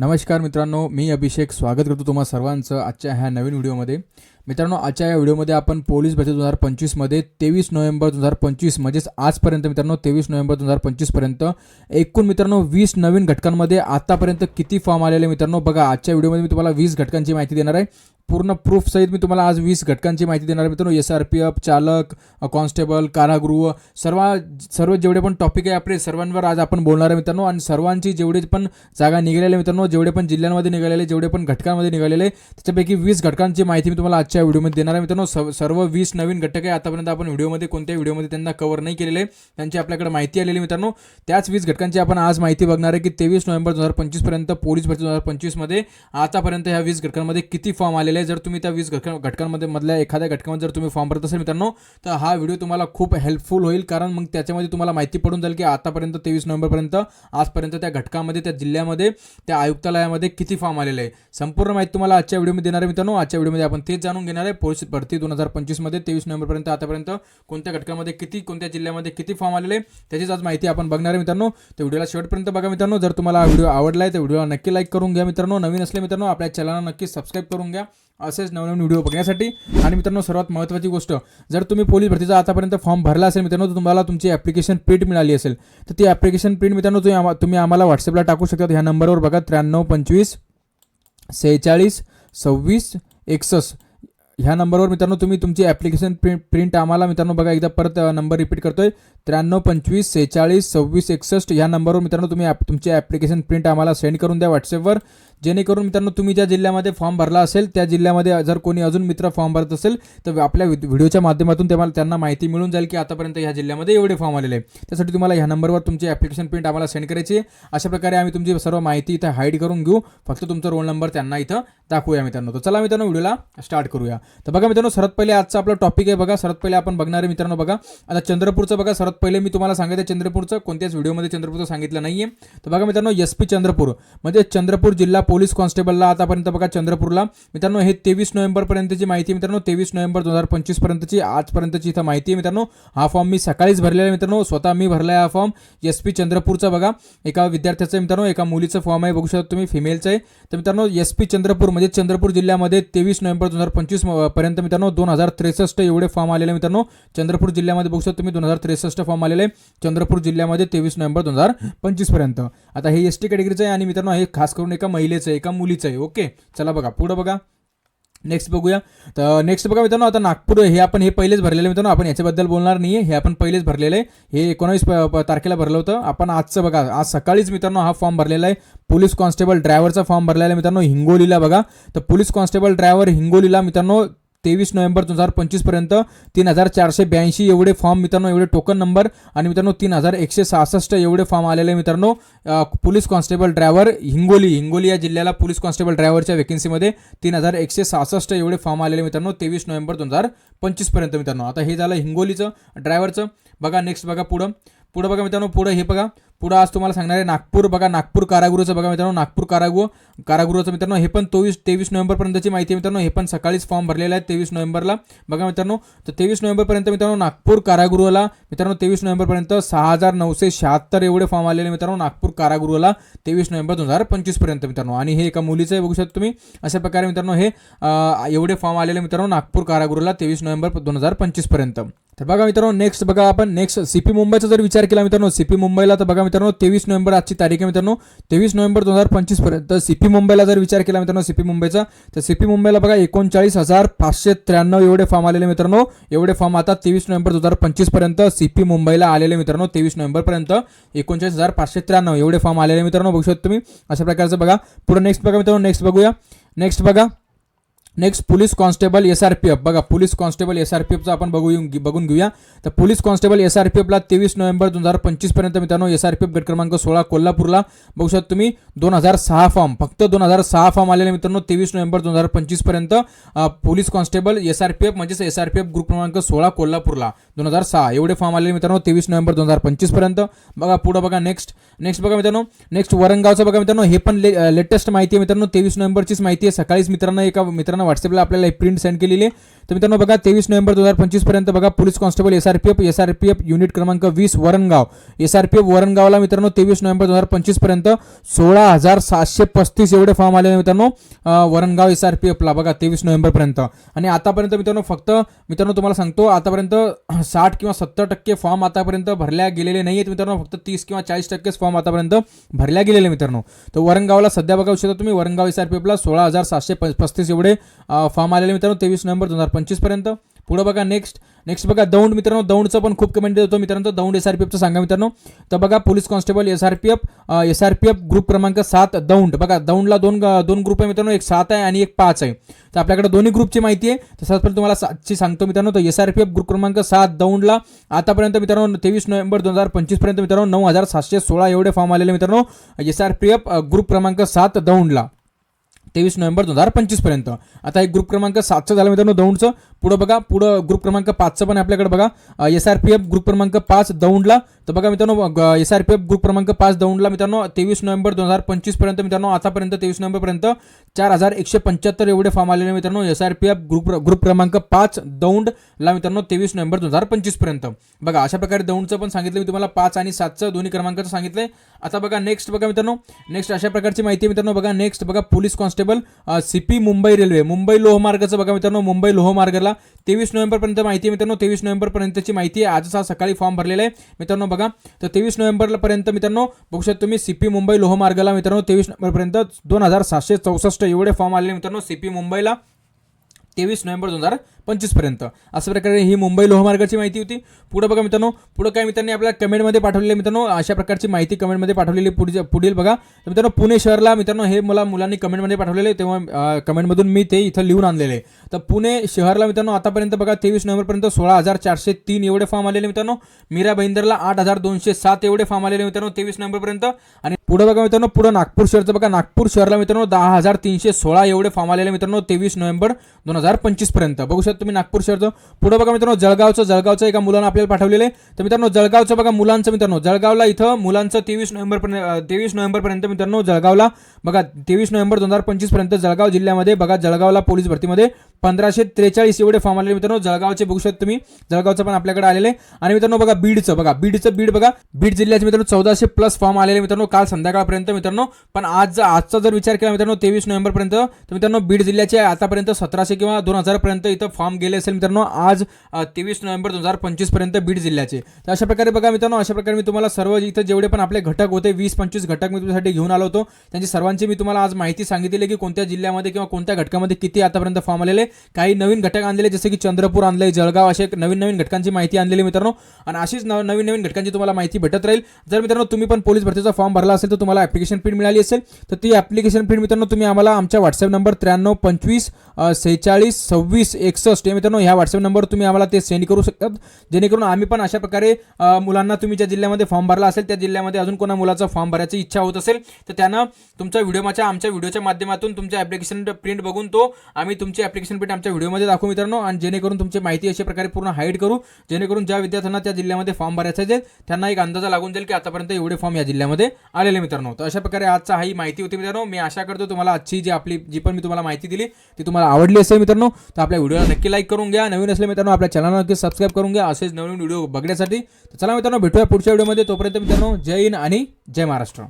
नमस्कार मित्रांनो मी अभिषेक. स्वागत करतो तुम्हा सर्वांचं आजच्या ह्या नवीन व्हिडिओमध्ये. मित्रांनो आजच्या या व्हिडिओमध्ये आपण पोलीस भरती दोन हजार पंचवीसमध्ये तेवीस नोव्हेंबर दोन हजार पंचवीस म्हणजेच आजपर्यंत मित्रांनो तेवीस नोव्हेंबर दोन हजार पंचवीसपर्यंत एकूण मित्रांनो वीस नवीन घटकांमध्ये आतापर्यंत किती फॉर्म आलेले मित्रांनो बघा आजच्या व्हिडिओमध्ये मी तुम्हाला वीस घटकांची माहिती देणार आहे. पूर्ण प्रूफसहित मी तुम्हाला आज वीस घटकांची माहिती देणार आहे मित्रांनो. एस आर पी एफ चालक कॉन्स्टेबल कारागृह सर्व सर्व जेवढे पण टॉपिक आहे आपले सर्वांवर आज आपण बोलणार आहे मित्रांनो. आणि सर्वांची जेवढे पण जागा निघालेल्या मित्रांनो जेवढे पण जिल्ह्यांमध्ये निघालेले जेवढे पण घटकांमध्ये निघालेले त्याच्यापैकी वीस घटकांची माहिती मी तुम्हाला आजच्या व्हिडिओमध्ये देणार आहे. मित्रांनो सर्व- सर्व वीस नवीन घटक आहे. आतापर्यंत आपण व्हिडिओमध्ये कोणत्या व्हिडिओमध्ये त्यांना कव्हर नाही केलेले. त्यांची आपल्याकडे माहिती आलेली मित्रांनो. त्याच वीस घटकांची आपण आज माहिती बघणार आहे की तेवीस नोव्हेंबर दोन हजार पंचवीसपर्यंत पोलीस भरती दोन हजार पंचवीसमध्ये आतापर्यंत ह्या वीस घटकांमध्ये किती फॉर्म आलेले आहे जर तुम्ही त्या वीस घटक घटकांमध्ये मधल्या एखाद्या घटकामध्ये जर तुम्ही फॉर्म भरत असेल मित्रांनो तर हा व्हिडिओ तुम्हाला खूप हेल्पफुल होईल. कारण मग त्याच्यामध्ये तुम्हाला माहिती पडून जाईल की आतापर्यंत तेवीस नोव्हेंबरपर्यंत आजपर्यंत त्या घटकामध्ये त्या जिल्ह्यामध्ये त्या आयुक्तालयामध्ये किती फॉर्म आलेले आहे संपूर्ण माहिती तुम्हाला आजच्या व्हिडिओमध्ये देणार आहे मित्रांनो. आजच्या व्हिडिओमध्ये आपण तेच जाणून घेणार आहे. पोलीस भरती दोन हजार पंचवीसमध्ये तेवीस नोव्हेंबरपर्यंत आतापर्यंत कोणत्या घटकामध्ये किती कोणत्या जिल्ह्यामध्ये किती फॉर्म आलेले त्याचीच आज माहिती आपण बघणार आहे मित्रांनो. तर व्हिडिओला शेवटपर्यंत बघा मित्रांनो. जर तुम्हाला व्हिडिओ आवडला आहे तर व्हिडिओला नक्की लाईक करून घ्या मित्रांनो. नवीन असले मित्रांनो आपल्या चॅनलला नक्की सबस्क्राईब करून घ्या. असेच नवनवीन व्हिडिओ बघण्यासाठी. आणि मित्रांनो सर्वात महत्त्वाची गोष्ट जर तुम्ही पोलीस भरतीचा आतापर्यंत फॉर्म भरला असेल मित्रांनो तर तुम्हाला तुमची ॲप्लिकेशन प्रिंट मिळाली असेल. तर ती ॲप्लिकेशन प्रिंट मित्रांनो तुम्ही आम्हा- तुम्ही आम्हाला व्हॉट्सअपला टाकू शकता. ह्या नंबरवर बघा त्र्याण्णव पंचवीस सेहेचाळीस सव्वीस एकसष्ट. ह्या नंबरवर मित्रांनो तुम्ही तुमची ॲप्लिकेशन प्रिंट प्रिंट आम्हाला मित्रांनो बघा एकदा परत नंबर रिपीट करतोय. त्र्याण्णव पंचवीस सेहेचाळीस सव्वीस एकसष्ट ह्या नंबरवर मित्रांनो तुम्ही ॲप तुमची ॲप्लिकेशन प्रिंट आम्हाला सेंड करून द्या व्हॉट्सअपवर जेणेकरून मित्रांनो तुम्ही ज्या जिल्ह्यामध्ये फॉर्म भरला असेल त्या जिल्ह्यामध्ये जर कोणी अजून मित्र फॉर्म भरत असेल तर आपल्या व्हिडिओच्या माध्यमातून तुम्हाला त्यांना माहिती मिळून जाईल की आतापर्यंत ह्या जिल्ह्यामध्ये एवढे फॉर्म आलेले आहे त्यासाठी तुम्हाला ह्या नंबरवर तुमची ॲप्लिकेशन प्रिंट आम्हाला सेंड करायची आहे. अशा प्रकारे आम्ही तुमची सर्व माहिती इथं हाईड करून घेऊ. फक्त तुमचा रोल नंबर त्यांना इथं दाखवूया मित्रांनो. तर चला मित्रांनो व्हिडिओला स्टार्ट करूया. तर बघा मित्रांनो सर्वात पहिले आजचा आपला टॉपिक आहे बघा. सर्वात पहिले आपण बघणार आहे मित्रांनो बघा. आता चंद्रपूरचं बघा. सर्वात पहिले मी तुम्हाला सांगितलं चंद्रपूरचं. कोणत्याच व्हिडिओमध्ये चंद्रपूरचं सांगितलं नाहीये. तर बघा मित्रांनो एस पी चंद्रपूर. म्हणजे चंद्रपूर जिल्हा पोलीस कॉन्स्टेबलला आतापर्यंत बघा चंद्रपूरला. मित्रांनो हे तेवीस नोव्हेंबरपर्यंतची माहिती मित्रांनो तेवीस नोव्हेंबर दोन हजार पंचवीसपर्यंतची आजपर्यंतची इथं माहिती आहे. मित्रांनो हा फॉर्म मी सकाळीच भरलेला आहे. मित्रांनो स्वतः मी भरला आहे हा फॉर्म. एस पी चंद्रपूरचा बघा. एका विद्यार्थ्याचं मित्रांनो एका मुलीचं फॉर्म आहे. बघू शकता तुम्ही फिमेलचं आहे. तर मित्रांनो एस पी चंद्रपूर म्हणजे चंद्रपूर जिल्ह्यामध्ये तेवीस नोव्हेंबर दोन हजार पंचवीसपर्यंत मित्रांनो दोन हजार त्रेसष्ट एवढे फॉर्म आलेले मित्रांनो. चंद्रपूर जिल्ह्यामध्ये बघू शकता तुम्ही दोन हजार त्रेसष्ट फॉर्म आलेले चंद्रपूर जिल्ह्यामध्ये तेवीस नोव्हेंबर दोन हजार पंचवीसपर्यंत. आता हे एस टी कॅटेगरीचं आहे आणि मित्रांनो हे खास करून एका महिलेचं आहे एका मुलीचं आहे ओके? चला बघा पुढं बघा. नेक्स्ट बघूया. तर नेक्स्ट बघा मित्रांनो आता नागपूर हे आपण हे पहिलेच भरलेलं आहे मित्रांनो. आपण याच्याबद्दल बोलणार नाही आहे हे आपण पहिलेच भरलेलं आहे. हे एकोणावीस प- तारखेला भरलं होतं. आपण आजचं बघा आज सकाळीच मित्रांनो हा फॉर्म भरलेला आहे. पोलीस कॉन्स्टेबल ड्रायव्हरचा फॉर्म भरलेला आहे मित्रांनो हिंगोलीला बघा. तर पोलीस कॉन्स्टेबल ड्रायव्हर हिंगोलीला मित्रांनो तेवीस नोव्हेंबर दोन हजार पंचवीसपर्यंत तीन हजार चारशे ब्याऐंशी एवढे फॉर्म मित्रांनो एवढे टोकन नंबर आणि मित्रांनो तीन हजार एकशे सहासष्ट एवढे फॉर्म आलेले मित्रांनो police constable driver Hingoli Hingoli या जिल्ह्याला पोलीस कॉन्स्टेबल ड्रायव्हरच्या वेकन्सीमध्ये तीन हजार एकशे सहासष्ट एवढे फॉर्म आलेले मित्रांनो तेवीस नोव्हेंबर दोन हजार पंचवीसपर्यंत मित्रांनो. आता हे झालं हिंगोलीचं ड्रायव्हरचं. बघा नेक्स्ट बघा पुढं. पुढं बघा मित्रांनो पुढं हे बघा. पुढं आज तुम्हाला सांगणार आहे नागपूर बघा नागपूर कारागृहाचं बघा मित्रांनो नागपूर कारागृह. कारागृहाचं मित्रांनो हे पण तेवीस तेवीस नोव्हेंबरपर्यंतची माहिती आहे मित्रांनो हे पण सकाळीच फॉर्म भरलेला आहे तेवीस नोव्हेंबरला. बघा मित्रांनो तर तेवीस नोव्हेंबरपर्यंत मित्रांनो नागपूर कारागृहाला मित्रांनो तेवीस नोव्हेंबरपर्यंत सहा हजार नऊशे शहात्तर एवढे फॉर्म आलेले मित्रांनो नागपूर कारागृहाला तेवीस नोव्हेंबर दोन हजार पंचवीसपर्यंत मित्रांनो. आणि हे एका मुलीचं आहे बघू शकता तुम्ही. अशा प्रकारे मित्रांनो हे एवढे फॉर्म आलेले मित्रांनो नागपूर कारागृहाला तेवीस नोव्हेंबर दोन हजार पंचवीसपर्यंत. तर बघा मित्रांनो नेक्स्ट बघा आपण नेक्स्ट सीपी मुंबईचा जर विचार केला मित्रांनो सीपी मुंबईला तर बघा मित्रांनो तेवीस नोव्हेंबर आजची तारीख आहे मित्रांनो. तेवीस नोव्हेंबर दोन हजार पंचवीसपर्यंत सीपी मुंबईला जर विचार केला मित्रांनो सीपी मुंबईचा तर सीपी मुंबईला बघा एकोणचाळीस हजार पाचशे त्र्याण्णव एवढे फॉर्म आलेले मित्रांनो. एवढे फॉर्म आता तेवीस नोव्हेंबर दोन हजार पंचवीसपर्यंत सीपी मुंबईला आलेले मित्रांनो तेवीस नोव्हेंबर पर्यंत एकोणचाळीस हजार पाचशे त्र्याण्णव एवढे फॉर्म आलेले मित्रांनो बघू शकतो तुम्ही. अशा प्रकारचं बघा. पुढे नेक्स्ट बघा मित्रांनो नेक्स्ट बघूया. नेक्स्ट बघा. Next police constable S R P F बघा police constable S R P एफचं आपण बघू बघून घेऊया. तर police constable S R P एफला तेवीस नोव्हेंबर दोन हजार पंचवीसपर्यंत मित्रांनो एस आर पी एफ गट क्रमांक सोळा कोल्हापूरला. बघू शकता तुम्ही दोन हजार सहा फॉर्म फक्त दोन हजार सहा फॉर्म आलेले मित्रांनो तेवीस नोव्हेंबर दोन हजार पंचवीसपर्यंत अ, police constable S R P F म्हणजेच S R P F group क्रमांक सोळा कोल्हापूरला. दोन हजार सहा. एवढे फॉर्म आलेले मित्रांनो तेवीस नोव्हेंबर दोन हजार पंचवीसपर्यंत बघा पुढं बघा नेक्स्ट नेक्स्ट बघा मित्रांनो नेक्स्ट वरंगावचं बघा मित्रांनो हे पण लेटेस्ट माहिती आहे मित्रांनो तेवीस नोव्हेंबरचीच माहिती आहे. सकाळीच मित्रांनो एका मित्रांनो मित्रांनो व्हॉट्सअपला आपल्याला प्रिंट सेंड केलेली आहे. तर मित्रांनो बघा तेवीस नोव्हेंबर दोन हजार पंचवीसपर्यंत बघा police constable S R P F S R P F unit क्रमांक वीस Varangaon. S R P F वरणगावला मित्रांनो तेवीस नोव्हेंबर दोन हजार पंचवीसपर्यंत सोळा हजार सातशे पस्तीस एवढे फॉर्म आले मित्रांनो वरणगाव एस आर पी एफला बघा तेवीस नोव्हेंबरपर्यंत आणि आतापर्यंत मित्रांनो फक्त मित्रांनो तुम्हाला सांगतो आतापर्यंत साठ किंवा सत्तर टक्के फॉर्म आतापर्यंत भरल्या गेलेले नाही आहेत मित्रांनो फक्त तीस किंवा चाळीस टक्केच फॉर्म आतापर्यंत भरल्या गेलेले मित्रांनो. तर वरणगावला सध्या बघा शकता तुम्ही वरणगाव एस आर पी एफला सोळा हजार सातशे प- पस्तीस एवढे फॉर्म आलेले मित्रांनो तेवीस नोव्हेंबर दोन हजार पंचवीसपर्यंत पुढं बघा नेक्स्ट नेक्स्ट बघा दौंड मित्रांनो दौंडचं पण खूप कमेंट देतो मित्रांनो. दौंड एस आर पी एफचं सांगा मित्रांनो. तर बघा police constable S R P F S R P F group क्रमांक सात दौंड. बघा दौंडला दोन दोन ग्रुप आहे मित्रांनो. एक सात आहे आणि एक पाच आहे. तर आपल्याकडे दोन्ही ग्रुपची माहिती आहे. तसंच पण तुम्हाला सातची सांगतो मित्रांनो. तर S R P F group क्रमांक सात दौंडला आतापर्यंत मित्रांनो तेवीस नोव्हेंबर दोन हजार पंचवीसपर्यंत मित्रांनो नऊ हजार सातशे सोळा एवढे फॉर्म आलेले मित्रांनो. S R P F group क्रमांक सात दौंडला. तेवीस नोव्हेंबर दोन हजार पंचवीसपर्यंत. आता एक ग्रुप क्रमांक सातचं झालं मित्रांनो दौंडचं. पुढं बघा पुढं ग्रुप क्रमांक पाचचं पण आहे आपल्याकडे बघा. S R P F group क्रमांक पाच दौंडला. तर बघा मित्रांनो S R P F group क्रमांक पाच दौंडला मित्रांनो तेवीस नोव्हेंबर दोन हजार पंचवीसपर्यंत मित्रांनो आतापर्यंत तेवीस नोव्हेंबरपर्यंत चार हजार एकशे पंच्याहत्तर एवढे फॉर्म आलेले मित्रांनो S R P F group group क्रमांक पाच दौंडला मित्रांनो तेवीस नोव्हेंबर दोन हजार पंचवीसपर्यंत बघा अशा प्रकारे दौंडचं पण सांगितलं मी तुम्हाला पाच आणि सातचं दोन्ही क्रमांकाचं सांगितलं आता बघा नेक्स्ट बघा मित्रांनो नेक्स्ट अशा प्रकारची माहिती आहे मित्रांनो बघा नेक्स्ट बघा police constable CP Mumbai railway Mumbai लोहमार्गाचं बघा मित्रांनो मुंबई लोहमार्गाला तेवीस नोव्हेंबरपर्यंत माहिती आहे मित्रांनो. तेवीस नोव्हेंबरपर्यंतची माहिती आहे. आजच हा सकाळी फॉर्म भरलेला आहे. मित्रांनो बघा. तर तेवीस नोव्हेंबरपर्यंत मित्रांनो बघू शकता तुम्ही सीपी मुंबई लोहमार्गाला मित्रांनो तेवीस नोव्हेंबरपर्यंत दोन हजार सातशे चौसष्ट एवढे फॉर्म आलेले मित्रांनो सीपी मुंबईला. तेवीस नोव्हेंबर दोन हजार पंचवीसपर्यंत अशा प्रकारे ही मुंबई लोहमार्गाची माहिती होती. पुढे बघा मित्रांनो पुढे काय मित्रांनी आपल्या कमेंटमध्ये पाठवलेले मित्रांनो अशा प्रकारची माहिती कमेंटमध्ये पाठवलेली पुढे पुढील बघा. तर मित्रांनो पुणे शहरला मित्रांनो हे मला मुलांनी कमेंटमध्ये पाठवलेले तेव्हा कमेंटमधून मी ते इथं लिहून आणलेले तर पुणे शहरला मित्रांनो आतापर्यंत बघा तेवीस नोव्हेंबरपर्यंत सोळा हजार चारशे तीन एवढे फॉर्म आलेले मित्रांनो. मीरा बहिंदरला आठ हजार दोनशे सात एवढे फॉर्म आलेले मित्रांनो तेवीस नोव्हेंबरपर्यंत आणि पुढे बघा मित्रांनो पुढे नागपूर शहरचं बघा. नागपूर शहरला मित्रांनो दहा हजार तीनशे सोळा एवढे फॉर्म आलेले मित्रांनो तेवीस नोव्हेंबर दोन हजार पंचवीसपर्यंत बघू शकता तुम्ही नागपूर शहरचं. पुढे बघा मित्रांनो जळगावचं जळगावचं एका मुलानं आपल्याला पाठवलेले तर मित्रांनो जळगावचं बघा मुलांचं मित्रांनो जळगावला इथं मुलांचं तेवीस नोव्हेंबरपर्यंत तेवीस नोव्हेंबरपर्यंत मित्रांनो जळगावला बघा तेवीस नोव्हेंबर दोन हजार पंचवीसपर्यंत जळगाव जिल्ह्यामध्ये बघा जळगावला पोलीस भरतीमध्ये पंधराशे त्रेचाळीस एवढे फॉर्म आलेले मित्रांनो. जळगावचे बघू शकता तुम्ही. जळगावचं पण आपल्याकडे आलेले आहे. आणि मित्रांनो बघा बीडचं बघा. बीडचं बीड बघा. बीड जिल्ह्याचे मित्रांनो चौदाशे प्लस फॉर्म आलेले मित्रांनो काल संध्याकाळपर्यंत मित्रांनो. पण आज जर आजचा जर विचार केला मित्रांनो तेवीस नोव्हेंबरपर्यंत तर मित्रांनो बीड जिल्ह्याचे आतापर्यंत सतराशे किंवा दोन हजारपर्यंत इथं फॉर्म गेले असेल मित्रांनो. आज तेवीस नोव्हेंबर दोन हजार पंचवीसपर्यंत बीड जिल्ह्याचे. तर अशा प्रकारे बघा मित्रांनो अशा प्रकारे मी तुम्हाला सर्व इथं जेवढे पण आपले घटक होते वीस पंचवीस घटक मी तुमच्यासाठी घेऊन आलो होतो. त्यांची सर्वांची मी तुम्हाला आज माहिती सांगितली की कोणत्या जिल्ह्यामध्ये किंवा कोणत्या घटकामध्ये किती आतापर्यंत फॉर्म आलेले काही नवीन घटक आणलेले जसे की चंद्रपूर आणले जळगाव असे नवीन नवीन घटकांची माहिती आणलेली मित्रांनो. आणि अशीच नवीन नवीन घटकांची तुम्हाला माहिती भेटत राहील. जर मित्रांनो तुम्ही पण पोलीस भरतीचा फॉर्म भरला असेल तर तुम्हाला ऍप्लिकेशन फीड मिळाली असेल तर ती ऍप्लिकेशन फीड मित्रांनो तुम्ही आम्हाला आमच्या व्हॉट्सअप नंबर त्र्याण्णव पंचवीस सेहेचाळीस सव्वीस एकसष्ट हे मित्रांनो ह्या व्हॉट्सअप नंबर तुम्ही आम्हाला ते सेंड करू शकतात. जेणेकरून आम्ही पण अशा प्रकारे मुलांना तुम्ही ज्या जिल्ह्यामध्ये फॉर्म भरला असेल त्या जिल्ह्यामध्ये अजून कोणा मुलाचा फॉर्म भरायची इच्छा होत असेल तर त्यांना तुमच्या माझ्या आमच्या व्हिडिओच्या माध्यमातून तुमच्या ऍप्लिकेशन प्रिंट बघून तो आम्ही तुमची ऍप्लिकेशन प्रिंट आमच्या व्हिडिओमध्ये दाखवू मित्रांनो. आणि जेणेकरून तुमची माहिती अशा प्रकारे पूर्ण हाईड करू. जेणेकरून ज्या विद्यार्थ्यांना त्या जिल्ह्यामध्ये फॉर्म भरायचे आहेत त्यांना एक अंदाजा लागून जाईल की आतापर्यंत एवढे फॉर्म या जिल्ह्यामध्ये आलेले मित्रांनो. तर अशा प्रकारे आजचा ही माहिती होती मित्रांनो. मी आशा करतो तुम्हाला आजची जी आपली जी पण मी तुम्हाला माहिती दिली ती तुम्हाला आवडली असेल मित्रांनो. तर आपल्या व्हिडिओला नक्की लाईक करून घ्या. नवीन असले मित्रांनो आपल्या चॅनलला नक्की सबस्क्राईब करून घ्या. असेच नवीन व्हिडिओ बघण्यासाठी. तर चला मित्रांनो भेटूया पुढच्या व्हिडिओमध्ये. तोपर्यंत मित्रांनो जय हिंद आणि जय महाराष्ट्र.